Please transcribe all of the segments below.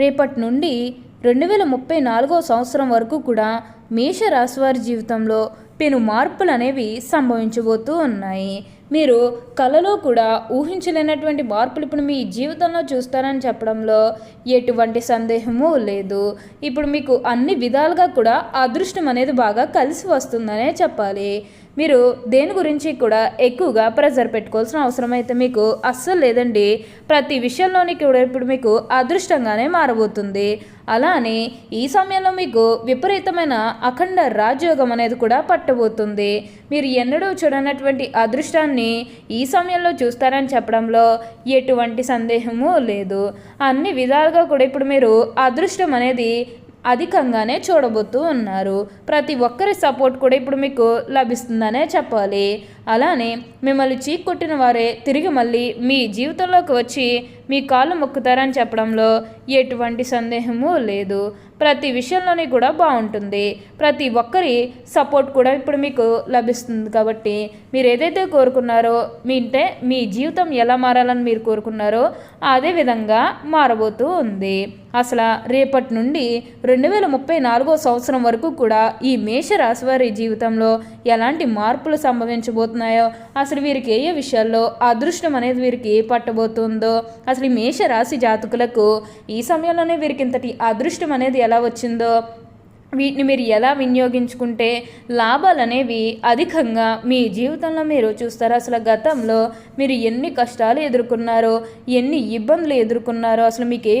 రేపటి నుండి రెండు వేల ముప్పై నాలుగో సంవత్సరం వరకు కూడా మేషరాశివారి జీవితంలో పెను మార్పులు అనేవి సంభవించబోతూ ఉన్నాయి. మీరు కళలో కూడా ఊహించలేనటువంటి మార్పులు ఇప్పుడు మీ జీవితంలో చూస్తారని చెప్పడంలో ఎటువంటి సందేహము లేదు. ఇప్పుడు మీకు అన్ని విధాలుగా కూడా అదృష్టం అనేది బాగా కలిసి వస్తుందనే చెప్పాలి. మీరు దేని గురించి కూడా ఎక్కువగా ప్రెజర్ పెట్టుకోవాల్సిన అవసరం అయితే మీకు అస్సలు లేదండి. ప్రతి విషయంలోని కూడా ఇప్పుడు మీకు అదృష్టంగానే మారబోతుంది. అలానే ఈ సమయంలో మీకు విపరీతమైన అఖండ రాజయోగం అనేది కూడా పట్టబోతుంది. మీరు ఎన్నడూ చూడనటువంటి అదృష్టాన్ని ఈ సమయంలో చూస్తారని చెప్పడంలో ఎటువంటి సందేహము లేదు. అన్ని విధాలుగా కూడా ఇప్పుడు మీరు అదృష్టం అనేది అధికంగానే చూడబోతూ ఉన్నారు. ప్రతి ఒక్కరి సపోర్ట్ కూడా ఇప్పుడు మీకు లభిస్తుందనే చెప్పాలి. అలానే మిమ్మల్ని చీక్కొట్టిన వారే తిరిగి మళ్ళీ మీ జీవితంలోకి వచ్చి మీ కాళ్ళు మొక్కుతారని చెప్పడంలో ఎటువంటి సందేహము లేదు. ప్రతి విషయంలోని కూడా బాగుంటుంది. ప్రతి ఒక్కరి సపోర్ట్ కూడా ఇప్పుడు మీకు లభిస్తుంది కాబట్టి మీరు ఏదైతే కోరుకున్నారో మీ అంటే మీ జీవితం ఎలా మారాలని మీరు కోరుకున్నారో అదే విధంగా మారబోతూ ఉంది. అసలు రేపటి నుండి రెండు వేల ముప్పై నాలుగో సంవత్సరం వరకు కూడా ఈ మేష రాశివారి జీవితంలో ఎలాంటి మార్పులు సంభవించబోతున్నాయో అసలు వీరికి ఏ విషయాల్లో అదృష్టం అనేది వీరికి పట్టబోతుందో అసలు ఈ మేష రాశి జాతకులకు ఈ సమయంలోనే వీరికి ఇంతటి అదృష్టం అనేది ఎలా వచ్చిందో వీటిని మీరు ఎలా వినియోగించుకుంటే లాభాలు అనేవి అధికంగా మీ జీవితంలో మీరు చూస్తారు. అసలు గతంలో మీరు ఎన్ని కష్టాలు ఎదుర్కొన్నారో ఎన్ని ఇబ్బందులు ఎదుర్కొన్నారో అసలు మీకు ఏ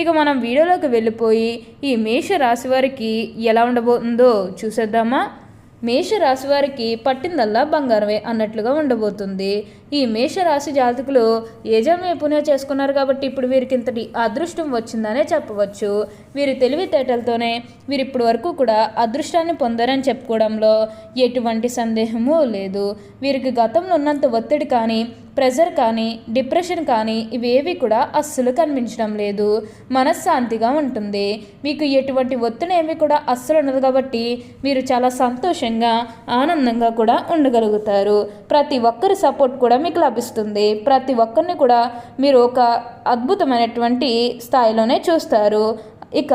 ఇక మనం వీడియోలోకి వెళ్ళిపోయి ఈ మేష రాశి వారికి ఎలా ఉండబోతుందో చూసేద్దామా? మేషరాశి వారికి పట్టిందల్లా బంగారమే అన్నట్లుగా ఉండబోతుంది. ఈ మేషరాశి జాతకులు యజమే పుణ్యం చేసుకున్నారు కాబట్టి ఇప్పుడు వీరికి ఇంతటి అదృష్టం వచ్చిందనే చెప్పవచ్చు. వీరి తెలివితేటలతోనే వీరు ఇప్పటి వరకు కూడా అదృష్టాన్ని పొందారని చెప్పుకోవడంలో ఎటువంటి సందేహము లేదు. వీరికి గతంలో ఉన్నంత ఒత్తిడి కానీ ప్రెజర్ కానీ డిప్రెషన్ కానీ ఇవేవి కూడా అస్సలు కనిపించడం లేదు. మనశ్శాంతిగా ఉంటుంది. మీకు ఎటువంటి ఒత్తిడి ఏమి కూడా అస్సలు ఉండదు కాబట్టి మీరు చాలా సంతోషంగా ఆనందంగా కూడా ఉండగలుగుతారు. ప్రతి ఒక్కరి సపోర్ట్ కూడా మీకు లభిస్తుంది. ప్రతి ఒక్కరిని కూడా మీరు ఒక అద్భుతమైనటువంటి స్థాయిలోనే చూస్తారు. ఇక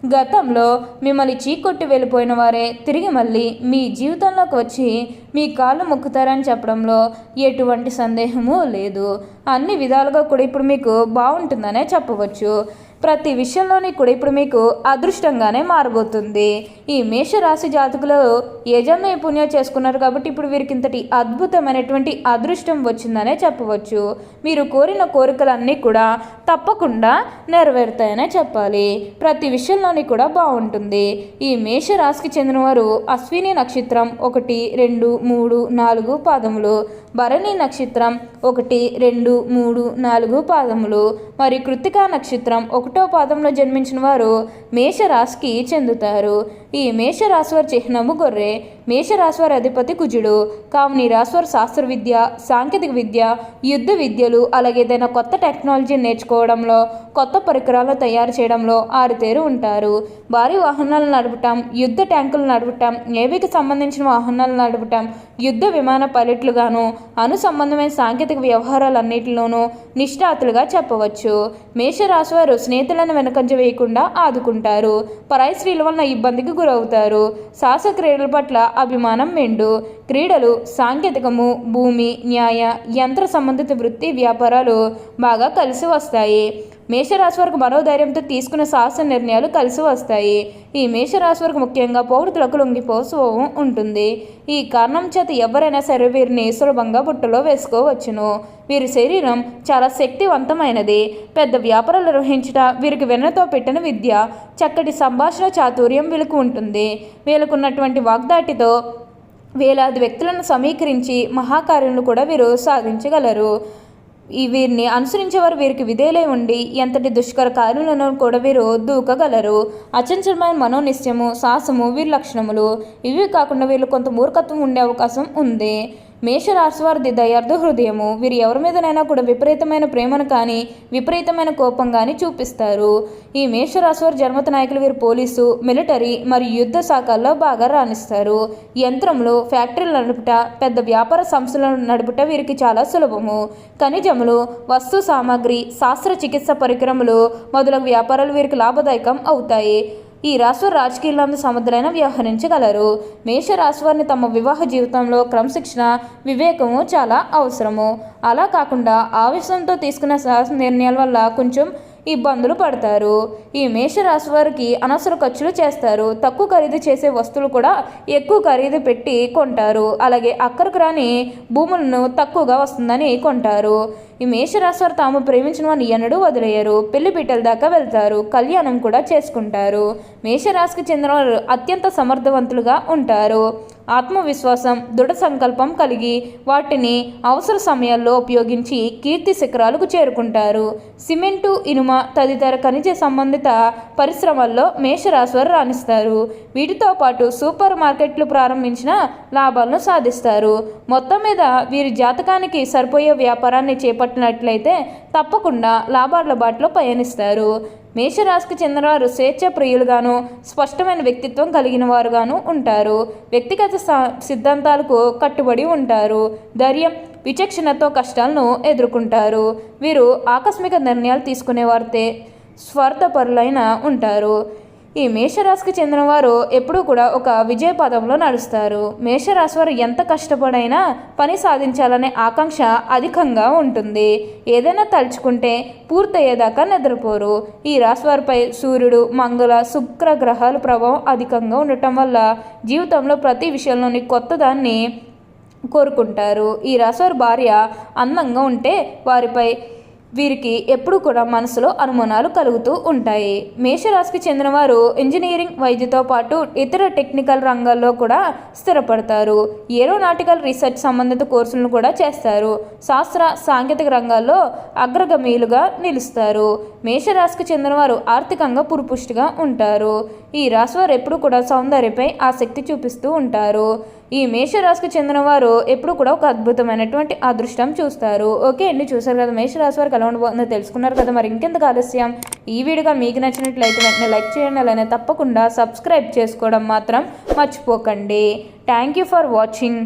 గతంలో మిమ్మల్ని చీకొట్టి వెళ్ళిపోయిన వారే తిరిగి మళ్ళీ మీ జీవితంలోకి వచ్చి మీ కాళ్ళు మొక్కుతారని చెప్పడంలో ఎటువంటి సందేహము లేదు. అన్ని విధాలుగా కూడా ఇప్పుడు మీకు బాగుంటుందనే చెప్పవచ్చు. ప్రతి విషయంలోని కూడా ఇప్పుడు మీకు అదృష్టంగానే మారబోతుంది. ఈ మేషరాశి జాతకులు యజమే పుణ్యం చేసుకున్నారు కాబట్టి ఇప్పుడు వీరికి ఇంతటి అద్భుతమైనటువంటి అదృష్టం వచ్చిందనే చెప్పవచ్చు. మీరు కోరిన కోరికలన్నీ కూడా తప్పకుండా నెరవేరుతాయనే చెప్పాలి. ప్రతి విషయంలోని కూడా బాగుంటుంది. ఈ మేషరాశికి చెందినవారు అశ్విని నక్షత్రం ఒకటి రెండు మూడు నాలుగు పాదములు. భరణి నక్షత్రం ఒకటి రెండు మూడు నాలుగు పాదములు. మరి కృతికా నక్షత్రం ఒకటి పాదంలో జన్మించిన వారు మేషరాశికి చెందుతారు. ఈ మేషరాశి వారి చిహ్నము గొర్రె మేషరాశి అధిపతి కుజుడు కావున ఈ శాస్త్ర విద్య సాంకేతిక విద్య యుద్ధ విద్యలు అలాగే ఏదైనా కొత్త టెక్నాలజీ నేర్చుకోవడంలో కొత్త పరికరాలు తయారు చేయడంలో ఆరితేరు ఉంటారు. భారీ వాహనాలు నడపటం యుద్ధ ట్యాంకులు నడపటం నేవీకి సంబంధించిన వాహనాలు నడపటం యుద్ధ విమాన పైలట్లుగాను అను సంబంధమైన సాంకేతిక వ్యవహారాలన్నిటిలోనూ నిష్ఠాతులుగా చెప్పవచ్చు. మేషరాశి వారు స్నేహితులను వెనకంజ వేయకుండా ఆదుకుంటారు. పరాయి స్త్రీల వలన ఇబ్బందికి గురవుతారు. సాహస క్రీడల పట్ల అభిమానం మెండు. క్రీడలు సాంకేతికము భూమి న్యాయ యంత్ర సంబంధిత వృత్తి వ్యాపారాలు బాగా కలిసి వస్తాయి. మేషరాశి వారికి మనోధైర్యంతో తీసుకున్న సాహస నిర్ణయాలు కలిసి వస్తాయి. ఈ మేషరాశి వారికి ముఖ్యంగా పౌరుతులకు లొంగిపో ఉంటుంది. ఈ కారణం చేత ఎవరైనా సరే వీరిని సులభంగా బుట్టలో వేసుకోవచ్చును. వీరి శరీరం చాలా శక్తివంతమైనది. పెద్ద వ్యాపారాలు నిర్వహించట వీరికి వెన్నతో పెట్టిన విద్య చక్కటి సంభాషణ చాతుర్యం వీళ్ళకు ఉంటుంది. వీళ్ళకున్నటువంటి వాగ్దాటితో వేలాది వ్యక్తులను సమీకరించి మహాకార్యాలను కూడా వీరు సాధించగలరు. వీరిని అనుసరించేవారు వీరికి విధేలై ఉండి ఎంతటి దుష్కర కార్యములను కూడా వీరు దూకగలరు. అచంచలమైన మనోనిశ్చయము సాహసము వీరి లక్షణములు ఇవి కాకుండా వీళ్ళు కొంత మూర్ఖత్వం ఉండే అవకాశం ఉంది. మేషరాశి వారిది దయార్థ హృదయము. వీరు ఎవరి మీదనైనా కూడా విపరీతమైన ప్రేమను కానీ విపరీతమైన కోపం కానీ చూపిస్తారు. ఈ మేషరాశి వారి జన్మత నాయకులు వీరు పోలీసు మిలిటరీ మరియు యుద్ధ శాఖల్లో బాగా రాణిస్తారు. యంత్రములు ఫ్యాక్టరీలు నడుపుట పెద్ద వ్యాపార సంస్థలను నడుపుట వీరికి చాలా సులభము. ఖనిజములు వస్తు సామాగ్రి శాస్త్ర చికిత్స పరికరములు మొదలగు వ్యాపారాలు వీరికి లాభదాయకం అవుతాయి. ఈ రాశి రాజకీయాలను సమర్థులైన వ్యవహరించగలరు. మేషరాశి వారిని తమ వివాహ జీవితంలో క్రమశిక్షణ వివేకము చాలా అవసరము. అలా కాకుండా ఆవేశంతో తీసుకున్న నిర్ణయాల వల్ల కొంచెం ఇబ్బందులు పడతారు. ఈ మేషరాశి వారికి అనవసర ఖర్చులు చేస్తారు. తక్కువ ఖరీదు చేసే వస్తువులు కూడా ఎక్కువ ఖరీదు పెట్టి కొంటారు. అలాగే అక్కడికి రాని భూములను తక్కువగా వస్తుందని కొంటారు. ఈ మేషరాశి వారు తాము ప్రేమించిన వారిని ఎన్నడూ వదిలేయరు. పెళ్ళి పీటల దాకా వెళ్తారు. కళ్యాణం కూడా చేసుకుంటారు. మేషరాశికి చెందిన వారు అత్యంత సమర్థవంతులుగా ఉంటారు. ఆత్మవిశ్వాసం దృఢ సంకల్పం కలిగి వాటిని అవసర సమయాల్లో ఉపయోగించి కీర్తి శిఖరాలకు చేరుకుంటారు. సిమెంటు ఇనుమ తదితర ఖనిజ సంబంధిత పరిశ్రమల్లో మేషరాశివారు రాణిస్తారు. వీటితో పాటు సూపర్ మార్కెట్లు ప్రారంభించిన లాభాలను సాధిస్తారు. మొత్తం మీద వీరి జాతకానికి సరిపోయే వ్యాపారాన్ని చేపట్టినట్లయితే తప్పకుండా లాభాల బాటలో పయనిస్తారు. మేషరాశికి చెందినవారు స్వేచ్ఛ ప్రియులుగాను స్పష్టమైన వ్యక్తిత్వం కలిగిన వారుగాను ఉంటారు. వ్యక్తిగత సిద్ధాంతాలకు కట్టుబడి ఉంటారు. ధైర్యం విచక్షణతో కష్టాలను ఎదుర్కొంటారు. వీరు ఆకస్మిక నిర్ణయాలు తీసుకునేవారితే స్వార్థపరులైన ఉంటారు. ఈ మేషరాశికి చెందిన వారు ఎప్పుడూ కూడా ఒక విజయ పదంలో నడుస్తారు. మేషరాశి వారు ఎంత కష్టపడైనా పని సాధించాలనే ఆకాంక్ష అధికంగా ఉంటుంది. ఏదైనా తలుచుకుంటే పూర్తయ్యేదాకా నిద్రపోరు. ఈ రాశి వారిపై సూర్యుడు మంగళ శుక్ర గ్రహాల ప్రభావం అధికంగా ఉండటం వల్ల జీవితంలో ప్రతి విషయంలోని కొత్తదాన్ని కోరుకుంటారు. ఈ రాశివారి భార్య అందంగా ఉంటే వారిపై వీరికి ఎప్పుడు కూడా మనసులో అనుమానాలు కలుగుతూ ఉంటాయి. మేషరాశికి చెందినవారు ఇంజనీరింగ్ వైద్యతో పాటు ఇతర టెక్నికల్ రంగాల్లో కూడా స్థిరపడతారు. ఏరోనాటికల్ రీసెర్చ్ సంబంధిత కోర్సులను కూడా చేస్తారు. శాస్త్ర సాంకేతిక రంగాల్లో అగ్రగమీయులుగా నిలుస్తారు. మేషరాశికి చెందినవారు ఆర్థికంగా పురుపుష్టిగా ఉంటారు. ఈ రాశివారు ఎప్పుడు కూడా సౌందర్యపై ఆసక్తి చూపిస్తూ ఉంటారు. ఈ మేషరాశికి చెందిన వారు ఎప్పుడు కూడా ఒక అద్భుతమైనటువంటి అదృష్టం చూస్తారు. ఓకే అండి చూసారు కదా మేషరాశి వారికి ఎలా ఉండబోతుందో తెలుసుకున్నారు కదా. మరి ఇంకెందుకు ఆలస్యం? ఈ వీడియోగా మీకు నచ్చినట్లయితే వెంటనే లైక్ చేయండి అలానే తప్పకుండా సబ్స్క్రైబ్ చేసుకోవడం మాత్రం మర్చిపోకండి. Thank you for watching